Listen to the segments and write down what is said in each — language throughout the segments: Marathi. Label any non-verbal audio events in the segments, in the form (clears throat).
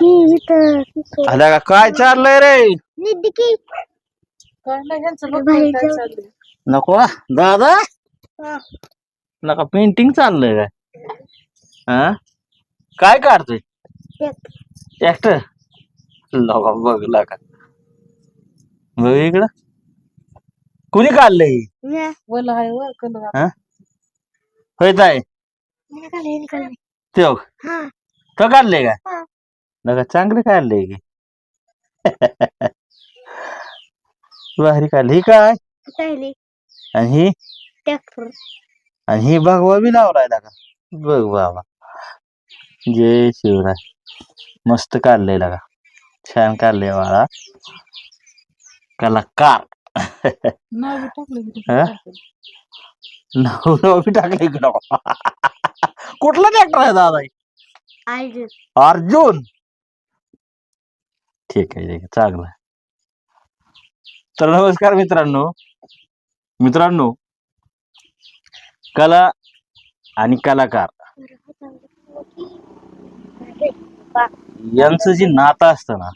की आला का काय चाललंय रे? निधी की. नको हा? दादा? हा. नका पेंटिंग चाललंय काय? हा? काय काढतोय. ट्रॅक्टर लगा बघ लगा बघ इकडं. कुणी काढलंय? कलर हा? होय ताय काढले, काढले. ते हा. तो काढलंय का? हा. नका चांगले काढलंय की. भारी काढली. ही काय? पहिली आणि ही? ट्रॅक्टर. आणि ही भगवा बी लावलाय का? बघ बाबा. जय शिवराय. मस्त काढलंय का? छान काढलंय बाळा. कलाकार. नाव बी टाकलं की हा? नाव नाव बी नको कुठला ट्रॅक्टर आहे दादा हे? अर्जुन ठीक आहे ठीक आहे चांगलं आहे. तर नमस्कार मित्रांनो मित्रांनो कला आणि कलाकार यांचं जे नातं असतं ना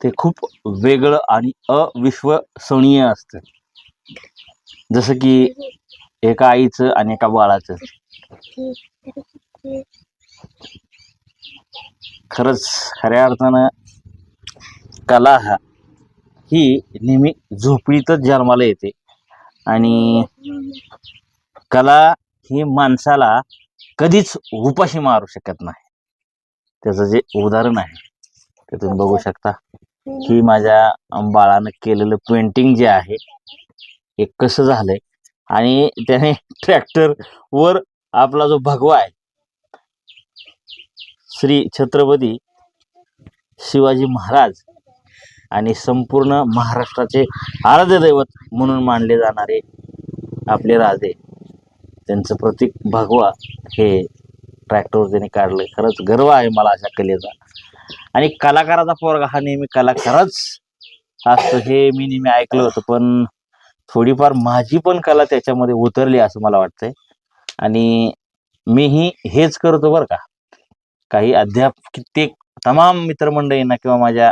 ते खूप वेगळं आणि अविश्वसनीय असतं. जसं की एका आईचं आणि एका बाळाचं. खरंच खऱ्या अर्थानं कला हा ही नेहमी झोपडीतच जन्माला येते. आणि कला ही माणसाला कधीच उपाशी मारू शकत नाही. त्याचं जे उदाहरण आहे ते तुम्ही बघू शकता. की माझ्या बाळानं केलेलं पेंटिंग जे आहे हे कसं झालंय? आणि त्याने ट्रॅक्टर वर आपला जो भगवा आहे श्री छत्रपती शिवाजी महाराज आणि संपूर्ण महाराष्ट्राचे आराध्य दैवत म्हणून मानले जाणारे आपले राजे त्यांचं प्रतीक भगवा हे ट्रॅक्टरवर त्यांनी काढलं खरंच गर्व आहे मला अशा कलेचा. आणि कलाकाराचा पोरगा हा नेहमी कलाकारच असतो हे मी नेहमी ऐकलं होतं. पण थोडीफार माझी पण कला त्याच्यामध्ये उतरली असं मला वाटतंय. आणि मीही हेच करतो बरं का. काही अद्याप कित्येक तमाम मित्रमंडळींना किंवा माझ्या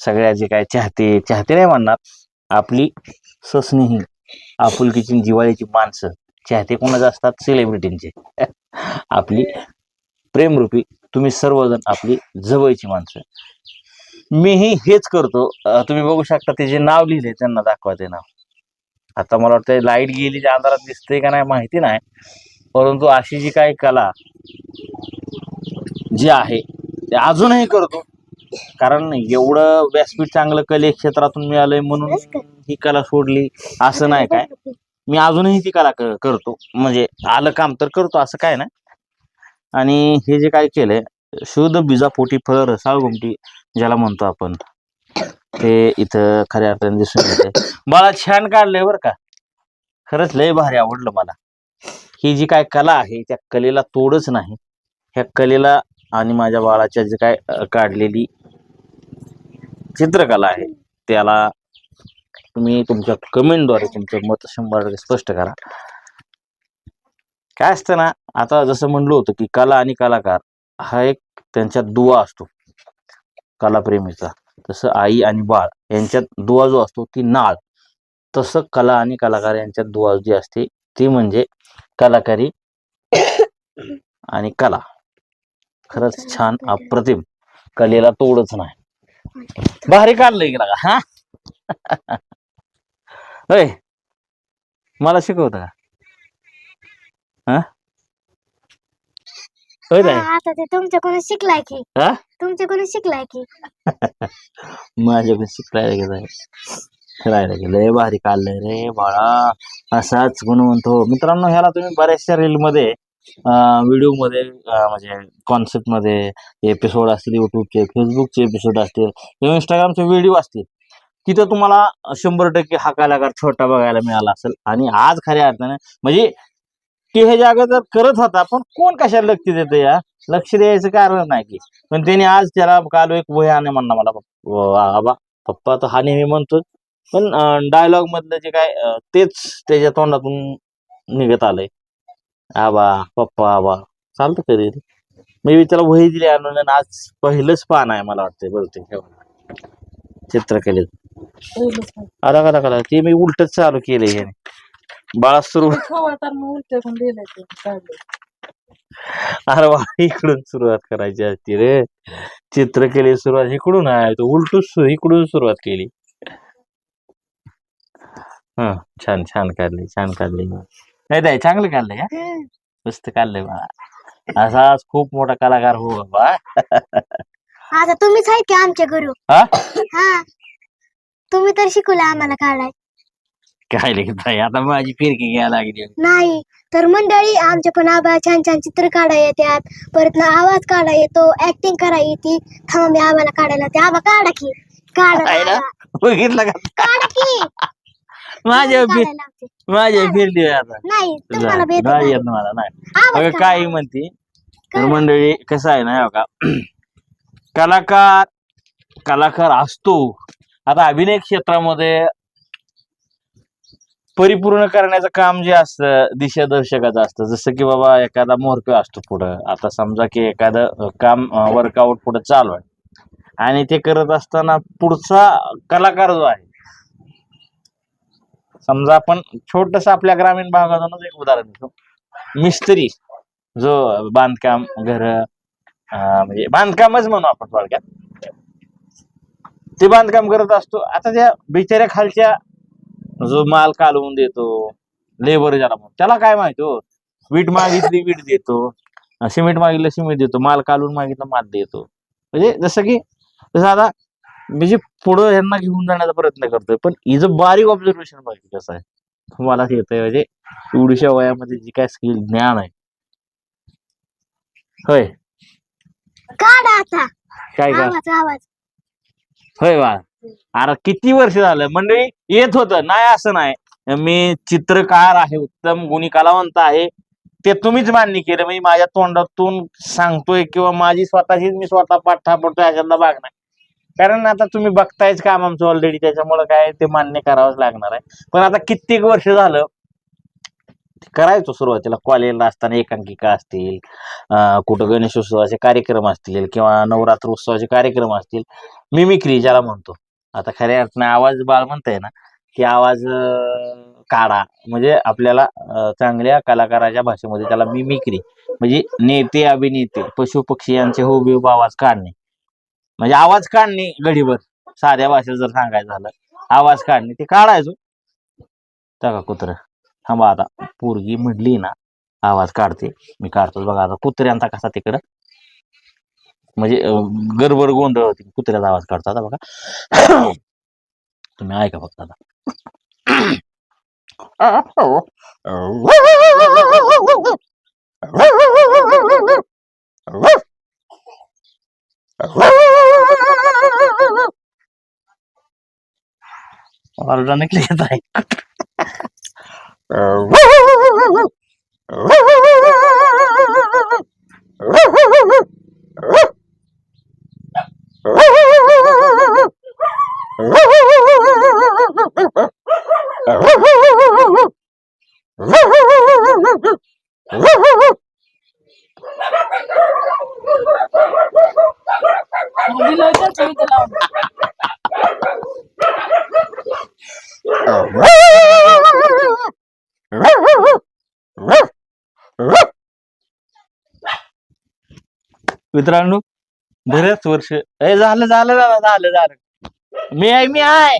सगळ्या जे काय चाहते चाहते नाही म्हणणार आपली सस्नेही आपुलकीची जिवाळीची माणसं चाहते कोणाचे असतात? सेलिब्रिटींचे (laughs) आपली प्रेमरूपी तुम्ही सर्वजण आपली जवळची माणसं मीही हेच करतो. तुम्ही बघू शकता ते जे नाव लिहिले त्यांना दाखवा ते नाव. आता मला वाटतं लाइट गेली त्या अंधारात दिसते का नाही माहिती नाही. परंतु अशी जी काही कला जी आहे ते अजूनही करतो. कारण एवढं व्यासपीठ चांगलं कले क्षेत्रातून मिळालंय म्हणून ही कला सोडली. असं नाही काय. मी अजूनही ती कला करतो. म्हणजे आलं काम तर करतो. असं काय नाही. आणि हे जे काय केलंय शुद्ध बीजापोटी फळ रसाळ गुमटी ज्याला म्हणतो आपण. ते इथं खऱ्या अर्थाने दिसून येते मला छान काढलंय बरं का. खरंच लय भारी आवडलं मला. ही जी काय कला आहे त्या कलेला तोडच नाही. ह्या कलेला आणि माझ्या बाळाच्या जे काय काढलेली चित्रकला आहे त्याला तुम्ही तुमच्या कमेंटद्वारे तुमचं मत शंभर स्पष्ट करा. काय असतं ना आता जसं म्हणलो होतं की कला आणि कलाकार हा एक त्यांच्यात दुवा असतो. कलाप्रेमीचा. तसं आई आणि बाळ यांच्यात दुवा जो असतो ती नाळ. तसं कला आणि कलाकार यांच्यात दुवा जी असते ती म्हणजे कलाकारी आणि कला. खरंच छान अप्रतिम. कलेला तोडच नाही. भारी काढलंय की लागा हा? (laughs) मला शिकवत का हा होय ताई? आता ते तुमच्याकडून शिकलाय की. हा? तुमच्याकडून शिकलाय की. माझ्याकडे शिकायला गेलाय राहायला गेलं लय भारी काढलंय रे बाळा. असाच गुणवंतो मित्रांनो ह्याला तुम्ही बऱ्याचशा रील मध्ये व्हिडिओमध्ये अं, म्हणजे कॉन्सेप्टमध्ये एपिसोड असतील युट्यूबचे फेसबुकचे एपिसोड असतील किंवा इंस्टाग्रामचे व्हिडिओ असतील तिथं तुम्हाला शंभर टक्के हा कलाकार छोटा बघायला मिळाला असेल. आणि आज खऱ्या अर्थाने म्हणजे ते हे जागा जर करत होता पण कोण कशाला लक्ष देतं या? लक्ष द्यायचं कारण नाही की. पण त्याने आज त्याला काल एक वह्या आणि म्हणला मला "व- आबा पप्पा तर हा नेहमी म्हणतो पण डायलॉग मधलं जे काय तेच त्याच्या तोंडातून निघत आलंय. आबा पप्पा आबा चालतं कधी मी बी त्याला वही दिली आणून आणि आज पहिलंच पान आहे मला वाटतंय बहुतेक चित्रकलेत पहिलंच आहे. आला कला कला ते मी उलटच चालू केलंय याने. बाळा सुरू ते खवळताना उलट्या पण दिलंय ते काढलंय. अरे वा इकडून सुरुवात करायची असती रे. चित्रकले सुरुवात इकडून आहे तो इकडून सुरुवात केली. हा छान छान काढली छान काढली. नाही नाही चांगलं काढलंय का. मस्त काढलंय बा असाच खूप मोठा कलाकार हो बाबा. आता तुम्हीच आहेत की आमच्या गुरु? हा? हा. तुम्ही तर शिकवलं आम्हाला काढाय काय आहे आता माझी फिरकी घ्यायला लागली नाही तर मंडळी आमच्या पण आबा छान छान चित्र काढा येतात. परत ना आवाज काढा येतो. ऍक्टिंग करा येते. थांबा मी आबाला काढायला ते आबा काढा की. काढा आहे ना? आबा. बघितलं का? काढा की. माझ्या फिर काढायला. माझ्या फिरली आता. नाही तुम्हाला भेट नाही येत मला नाही. आवाज अगं काढा. काही म्हणते. तर मंडळी कसं आहे ना हे बघा. कलाकार कलाकार असतो. आता अभिनय क्षेत्रामध्ये परिपूर्ण करण्याचं काम जे असतं दिशादर्शकाचं असतं. जसं की बाबा एखादा मोरक असतो पुढं. आता समजा की एखादं काम वर्कआउट पुढं चालू आहे. आणि ते करत असताना पुढचा कलाकार जो आहे समजा आपण छोटस आपल्या ग्रामीण भागातूनच एक उदाहरण देतो. मिस्त्री जो बांधकाम घर म्हणजे बांधकामच म्हणू आपण थोडक्यात. ते बांधकाम करत असतो. आता त्या बिचाऱ्या खालच्या जो माल कालवून देतो लेबर ज्याला म्हणतो त्याला काय माहिती हो? वीट मागितली वीट देतो. सिमेंट मागितलं सिमेंट देतो. माल कालवून मागितलं माल देतो. म्हणजे जसं की जसं आता मी जे पुढं ह्यांना घेऊन जाण्याचा प्रयत्न करतोय पण हिचं बारीक ऑब्झर्वेशन बघितलं कसं आहे? तुम्हाला येतंय म्हणजे एवढीशा वयामध्ये जी काय स्किल ज्ञान आहे. होय. काय का आवाज आवाज. होय बा. अरे किती वर्ष झालं? मंडळी येत होतं. नाही असं नाही. मी चित्रकार आहे उत्तम गुणी कलावंत आहे. ते तुम्हीच मान्य केलं. मी माझ्या तोंडातून सांगतोय किंवा माझी स्वतःचीच मी स्वतः पाठ पडतोय याच्यातला भाग नाही. कारण आता तुम्ही बघतायच काम आमचं ऑलरेडी त्याच्यामुळे काय ते मान्य करावंच लागणार आहे. पण आता कित्येक वर्ष झालं करायचो सुरुवातीला. कॉलेजला असताना एकांकिका असतील कुठं गणेशोत्सवाचे कार्यक्रम असतील किंवा नवरात्र उत्सवाचे कार्यक्रम असतील. मिमिक्री ज्याला म्हणतो. आता खऱ्या अर्थाने आवाज बाळ म्हणताय ना की आवाज काढा. म्हणजे आपल्याला चांगल्या कलाकाराच्या भाषेमध्ये त्याला मिमिक्री म्हणजे नेते अभिनेते पशु पक्षी यांचे हो, हुबेहूब आवाज काढणे. म्हणजे आवाज काढणे गडीवर साध्या भाषेत जर सांगायचं झालं आवाज काढणे ते काढायचो. का कुत्र. थांबा आता. पोरगी म्हणली ना आवाज काढते. मी काढतोच बघा आता कुत्र्यांचा कसा तिकडं. म्हणजे अं, गडबड गोंधळ होती कुत्र्याचा आवाज़ काढतो आता बघा तुम्ही ऐका फक्त आता निघले मित्रांनो बऱ्याच वर्ष ए झालं झालं झालं झालं झालं. मी आहे मी आहे.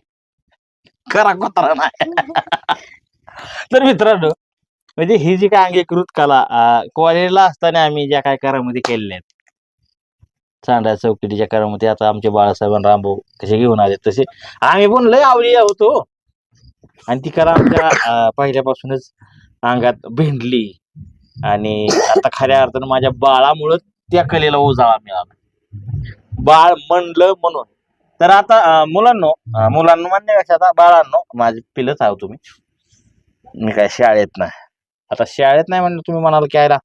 करा कोतरा नाही. (laughs) तर मित्रांनो म्हणजे ही जी काय अंगीकृत कला कॉलेजला असताना आम्ही ज्या काय करामध्ये केलेल्या आहेत. चांडा चौकटीच्या करामध्ये आता आमचे बाळासाहेब आणि रामभाऊ कसे घेऊन आले तसे आम्ही पण लय आवडी होतो हो. आणि ती कला आमच्या पहिल्यापासूनच अंगात भेंडली. आणि आता खऱ्या अर्थानं माझ्या बाळामुळं त्या कलेला उजाळा मिळाला. बाळ म्हणलं म्हणून. तर आता अं, मुलांनो मुलांना मान्य कशा आता? बाळांनो माझे पिलंच आहो तुम्ही. मी काय शाळेत नाही. आता शाळेत नाही म्हणलं तुम्ही म्हणाल की आयला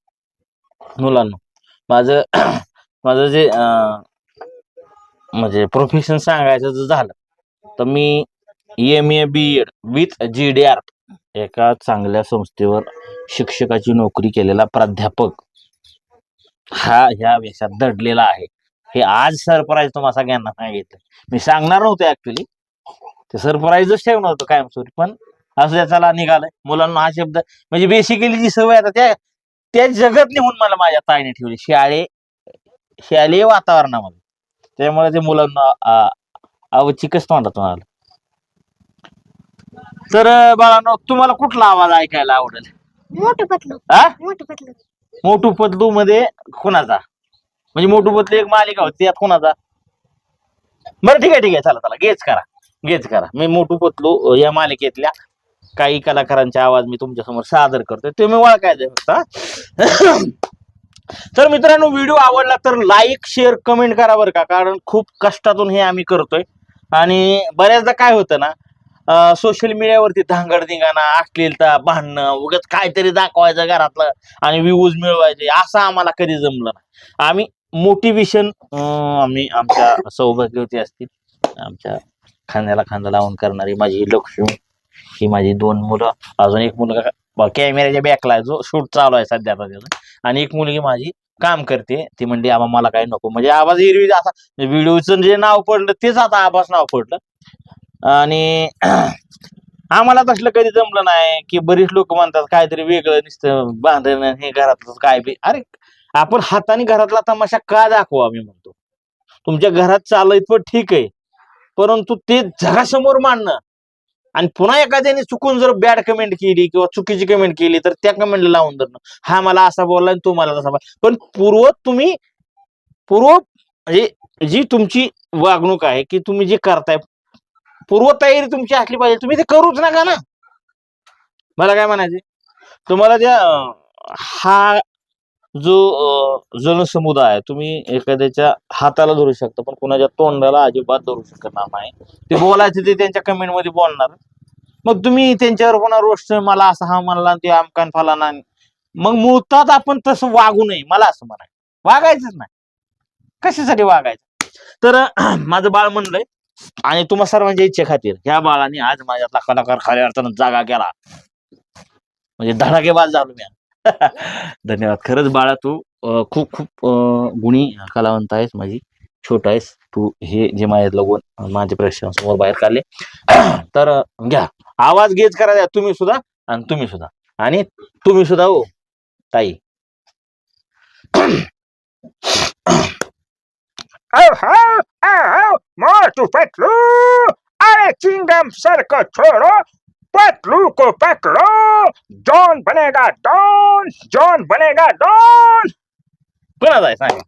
मुलांनो माझं (clears throat) माझं जे म्हणजे प्रोफेशन सांगायचं जर झालं तर मी M A B Ed with G D R एका चांगल्या संस्थेवर शिक्षकाची नोकरी केलेला प्राध्यापक. हा ह्या वेशात दडलेला आहे. हे आज सरप्राईज तुम्हाला सगळ्यांना सांगितलं मी सांगणार नव्हतं ऍक्च्युली ते सरप्राईजच ठेवणार होतं कायमस्वरूपी पण असं त्याला निघालंय. मुलांना हा शब्द म्हणजे बेसिकली जी सवय आता त्या त्या जगत निघून मला माझ्या ताईने ठेवली शाळे शालेय वातावरणामध्ये. त्यामुळे ते मुलांना अवचिकच तोंडातून आलं. तर बाळांनो तुम्हाला कुठला आवाज ऐकायला आवडेल? मोठं पतलू. हा मोठं पतलू. मोटू पतलू मध्ये खुनाचा. म्हणजे मोटू पतलू एक मालिका होती त्यात खुनाचा. बरं ठीक आहे ठीक आहे. चला चला. गेच करा. गेच करा. मी मोटू पतलू या मालिकेतल्या काही कलाकारांचे आवाज मी तुमच्यासमोर सादर करतोय. ते मी ओळखायचे फक्त तर मित्रांनो व्हिडिओ आवडला तर लाईक शेअर कमेंट करा बरं का. कारण खूप कष्टातून हे आम्ही करतोय. आणि बऱ्याचदा काय होतं ना सोशल मीडियावरती धांगडधिंगाणा अश्लीलता भांडणं उगत काहीतरी दाखवायचं घरातलं आणि व्ह्यूज मिळवायचे असं आम्हाला कधी जमलं नाही. आम्ही मोटिवेशन आम्ही आमच्या सौभाग्यवती असतील आमच्या खांद्याला खांदा लावून करणारी माझी लक्ष्मी ही माझी दोन मुलं अजून एक मुलगा कॅमेऱ्याच्या बॅकला आहे जो शूट चालू आहे सध्या त्याचा. आणि एक मुलगी माझी काम करते ती म्हणली आबा मला काही नको. म्हणजे आवाज हिरवी असा व्हिडिओचं जे नाव पडलं तेच आता आबाच नाव पडलं. आणि (clears throat) आम्हाला तसलं कधी जमलं नाही की बरीच लोक म्हणतात काहीतरी वेगळं नुसतं बांधणं हे घरातलं काय बी. अरे आपण हाताने घरातला तमाशा का दाखवा आम्ही म्हणतो. तुमच्या घरात चालत पण ठीक आहे परंतु ते जगासमोर मांडणं. आणि पुन्हा एखाद्याने चुकून जर बॅड कमेंट केली किंवा चुकीची कमेंट केली तर त्या कमेंटला लावून धरणं. हा मला असा बोलला आणि तो मला तसा पण पूर्व तुम्ही पूर्व म्हणजे जी तुमची वागणूक आहे की तुम्ही जे करताय पूर्व तयारी तुमची असली पाहिजे. तुम्ही ते करूच नका ना. मला काय म्हणायचे तुम्हाला त्या हा जो जनसमुदाय आहे, तुम्ही एखाद्याच्या हाताला धरू शकता पण कुणाच्या तोंडाला अजिबात धरू शकणार नाही ते बोलायचे ते त्यांच्या कमेंटमध्ये बोलणार. मग तुम्ही त्यांच्यावर कोणा रोष्ट मला असं हा म्हणला ते आमकान फलाना. मग मुळतात आपण तसं वागू नये मला असं म्हणाय वागायचंच नाही. कशासाठी वागायचं? तर (clears throat) माझं बाळ म्हणलंय आणि तुम्हा सर्वांच्या इच्छे खातीर ह्या बाळाने आज माझ्यातला कलाकार खऱ्या अर्थानं जागा केला म्हणजे धडाकेबाज झालो मी धन्यवाद खरंच बाळा तू खूप खूप गुणी कलावंत आहेस माझी छोट आहेस तू हे जे माझ्यातलं गुण माझ्या प्रेक्षकांसमोर बाहेर काढले तर घ्या आवाज गेज करा द्या तुम्ही सुद्धा आणि तुम्ही सुद्धा आणि तुम्ही सुद्धा हो ताई मोटू पतलू अरे चिंगम सर को छोड़ो पतलू को पकड़ो जॉन बनेगा डॉन जॉन बनेगा डॉन कोणाचा आहे सांगा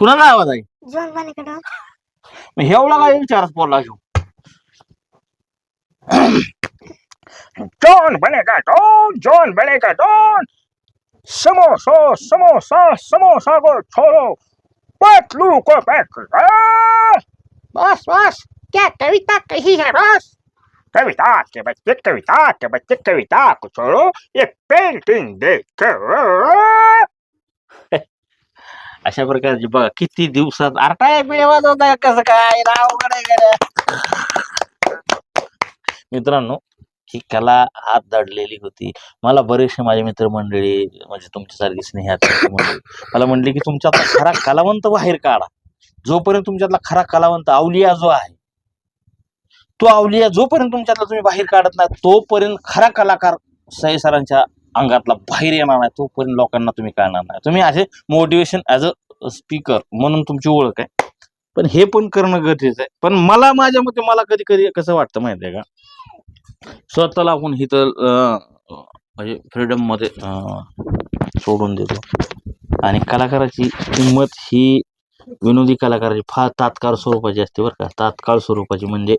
कुणाचा आवाज आहे? जॉन बानेकडं मग एवढा काय विचारच पडला घेऊ. जॉन बनेगा डॉन जॉन बनेगा डॉन समोसा समोसा समोसा को छोड़ो पतलू को बस बस क्या कविता कही है बस कविता के बच्चे कविता के बच्चे कविता को छोड़ो ये पेंटिंग देखो अशा प्रकारची बघा किती दिवसात अरे काय पिढे वाजवताय कसं काय नाव मित्रांनो ही कला हात दडलेली होती. मला बरेचसे माझे मित्रमंडळी म्हणजे तुमच्यासारखी स्नेहात मंडळी मला म्हणले की तुमच्यातला खरा कलावंत बाहेर काढा. जोपर्यंत तुमच्यातला खरा कलावंत अवलिया जो आहे तो अवलिया जोपर्यंत तुमच्यातला तुम्ही बाहेर काढत नाही तोपर्यंत खरा कलाकार सई सरांच्या अंगातला बाहेर येणार नाही तोपर्यंत लोकांना तुम्ही कळणार नाही. तुम्ही असे मोटिवेशन ऍज अ स्पीकर म्हणून तुमची ओळख आहे. पण हे पण करणं गरजेचं आहे. पण मला माझ्या मते मला कधी कधी कसं वाटतं माहिती आहे का? स्वतःला आपण इथं म्हणजे फ्रीडममध्ये अं, सोडून देतो. आणि कलाकाराची किंमत ही विनोदी कलाकाराची फार तात्काळ स्वरूपाची असते बरं का. तात्काळ स्वरूपाची म्हणजे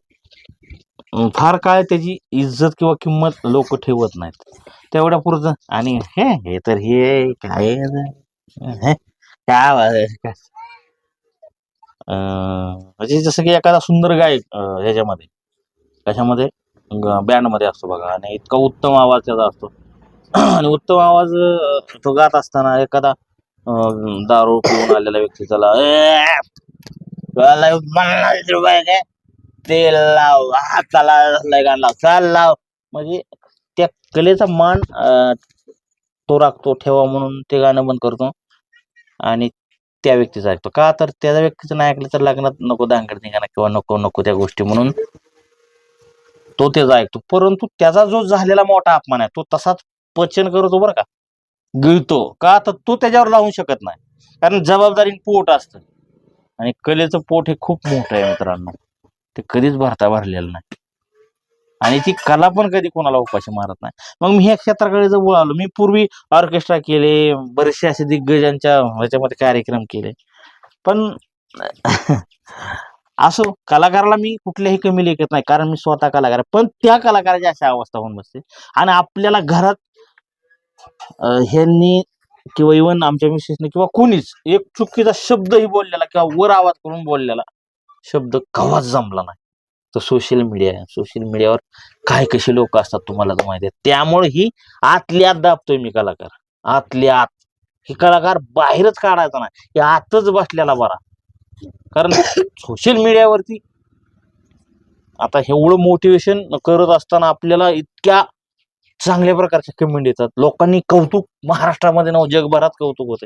फार काळ त्याची इज्जत किंवा किंमत लोक ठेवत नाहीत. तेवढ्या पुरतं आणि हे हे तर हे काय काय अं, म्हणजे जसं की एखादा सुंदर गायक ह्याच्यामध्ये कशामध्ये? बँडमध्ये असतो बघा. आणि इतका उत्तम आवाज त्याचा असतो. आणि उत्तम आवाज तो गात असताना एखादा दारू पिऊन आलेला व्यक्ती त्याला पन्नास रुपये काय? तेल लाव हाताला लगान लाव चाल लाव. म्हणजे त्या कलेचा मान तो राखतो ठेवा म्हणून ते गाणं बंद करतो. आणि त्या व्यक्तीचं ऐकतो. का तर त्या व्यक्तीचं नाही ऐकलं तर लग्नात नको दांगड निघाणं किंवा नको नको त्या गोष्टी म्हणून. तो त्याचा ऐकतो. परंतु त्याचा जो झालेला मोठा अपमान आहे तो तसाच पचन करतो बरं का. गिळतो. का? तर तो त्याच्यावर लावू शकत नाही. कारण जबाबदारी पोट असतं. आणि कलेचं पोट हे खूप मोठं आहे मित्रांनो. ते कधीच भरता भरलेलं नाही. आणि ती कला पण कधी कोणाला उपाशी मारत नाही. मग मी ह्या क्षेत्राकडे जर वळालो मी पूर्वी ऑर्केस्ट्रा केले बरेचसे असे दिग्गजांच्या ह्याच्यामध्ये कार्यक्रम केले. पण (laughs) असो कलाकाराला मी कुठल्याही कमी लेखत नाही कारण मी स्वतः कलाकार आहे. पण त्या कलाकाराची अशी अवस्था होऊन बसते. आणि आपल्याला घरात ह्यांनी किंवा इवन आमच्या मिसेसने किंवा कोणीच एक चुकीचा शब्दही बोललेला किंवा वर आवाज करून बोललेला शब्द कवाच जमला नाही. तर सोशल मीडिया आहे. सोशल मीडियावर काय कसे लोक असतात तुम्हाला तर माहिती आहे. त्यामुळे ही आतली आत दाबतोय मी कलाकार. आतली आत. ही कलाकार बाहेरच काढायचा नाही. हे आतच बसलेला बरा. कारण सोशल मीडियावरती आता एवढं मोटिवेशन करत असताना आपल्याला इतक्या चांगल्या प्रकारच्या कमेंट येतात. लोकांनी कौतुक महाराष्ट्रामध्ये ना जगभरात कौतुक होते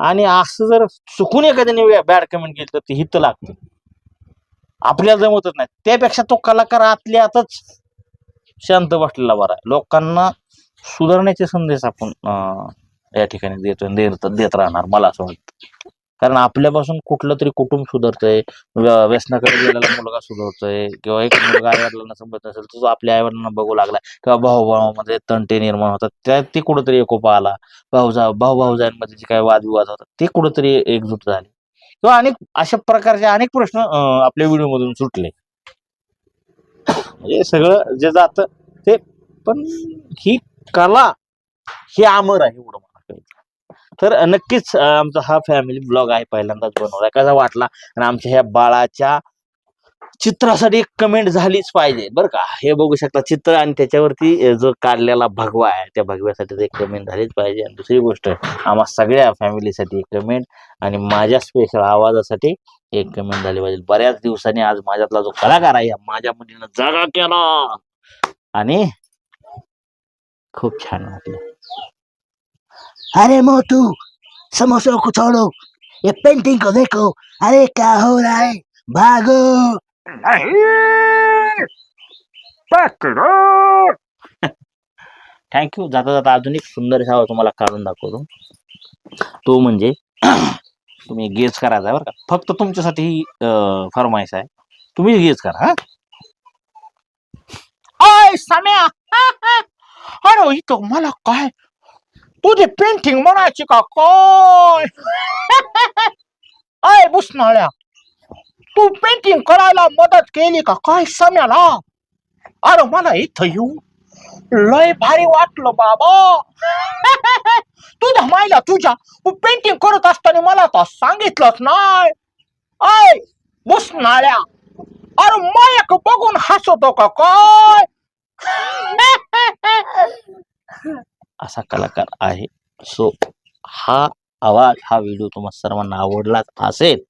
आणि असं जर चुकून एखाद्याने बॅड कमेंट केली तर ते हित लागतं. आपल्याला जमतच नाही. त्यापेक्षा तो कलाकार आतल्या आतच शांत बसलेला बरा आहे. लोकांना सुधारण्याचे संदेश आपण या ठिकाणी देतो देत देत राहणार मला असं वाटतं. कारण आपल्यापासून कुठलं तरी कुटुंब सुधारतंय व्यसनाकडे गेलेला मुलगा सुधारतोय किंवा एक मुलगा आई वडिलांना समजत नसेल तो आपल्या आई वडिलांना बघू लागला किंवा भाऊ भावामध्ये तंटे निर्माण होतात त्यात ते कुठंतरी एकोपा आला. भाऊजा भाऊ भाऊजांमध्ये जे काही वादविवाद होतात ते कुठंतरी एकजूट झाले. किंवा अनेक अशा प्रकारचे अनेक प्रश्न आपल्या व्हिडिओमधून सुटले. म्हणजे सगळं जे जातं ते पण ही कला ही अमर आहे एवढं मला कळतं तर नक्कीच आमचा हा फॅमिली ब्लॉग आहे पहिल्यांदाच बनवला कसा वाटला? आणि आमच्या ह्या बाळाच्या चित्रासाठी एक कमेंट झालीच पाहिजे. बरं का? हे बघू शकता चित्र आणि त्याच्यावरती जो काढलेला भगवा आहे त्या भगव्यासाठी एक कमेंट झालीच पाहिजे. आणि दुसरी गोष्ट आम्हा सगळ्या फॅमिलीसाठी एक कमेंट आणि माझ्या स्पेशल आवाजासाठी एक कमेंट झाली पाहिजे. बऱ्याच दिवसांनी आज माझ्यातला जो कलाकार आहे माझ्या मुलीनं जागा केला. आणि खूप छान वाटलं. अरे मोटू समोसों को छोड़ो ये पेंटिंग को देखो. अरे क्या हो रहा है? भागो. नहीं पकड़ो थँक्यू जाता जाता अजून एक सुंदर असा तुम्हाला काढून दाखवतो. तो म्हणजे (clears throat) तुम्ही गेज करायचा आहे बरं का. फक्त तुमच्यासाठी ही अं, फरमाईश आहे. तुम्ही गेज करा हा. आय सम्या. (laughs) अरे इथं मला काय तुझी पेंटिंग म्हणायची का? काय? अय बुसनाळ्या. तू पेंटिंग करायला मदत केली का? काय सम्याला? अरे मला इथं येऊ लय भारी वाटलं बाबा. तुझ्या मायला तुझ्या. तू पेंटिंग करत असताना मला तर सांगितलंच नाही. अय बुसनाळ्या. अरे मायक बघून हसतो का? काय? (laughs) असा कलाकार आहे. सो हा आवाज हा व्हिडिओ तुम्हाला सर्वांना आवडलाच असेल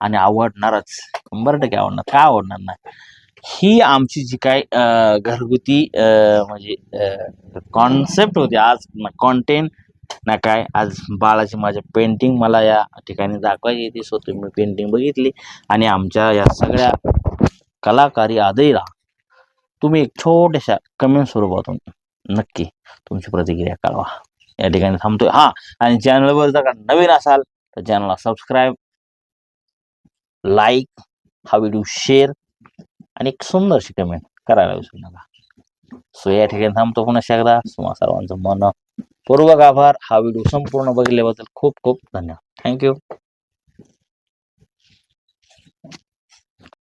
आणि आवडणारच. शंभर टक्के आवडणार. का आवडणार नाही? ही आमची जी काय घरगुती म्हणजे कॉन्सेप्ट होती आज म्हणजे कॉन्टेंट ना काय आज बाळाची माझ्या पेंटिंग मला या ठिकाणी दाखवायची होती. सो तुम्ही पेंटिंग बघितली आणि आमच्या या सगळ्या कलाकारी आदईला तुम्ही एक छोट्याशा कमेंट स्वरूपातून नक्की तुमची प्रतिक्रिया कळवा. या ठिकाणी थांबतोय. हा आणि चॅनलवर जर का नवीन असाल तर चॅनलला सबस्क्राईब लाईक हा व्हिडिओ शेअर आणि एक सुंदरशी कमेंट करायला विसरू नका. सो या ठिकाणी थांबतो पुन्हा एकदा. तुम्हा सर्वांचं मन पूर्वक आभार. हा व्हिडिओ संपूर्ण बघितल्याबद्दल खूप खूप धन्यवाद. थँक्यू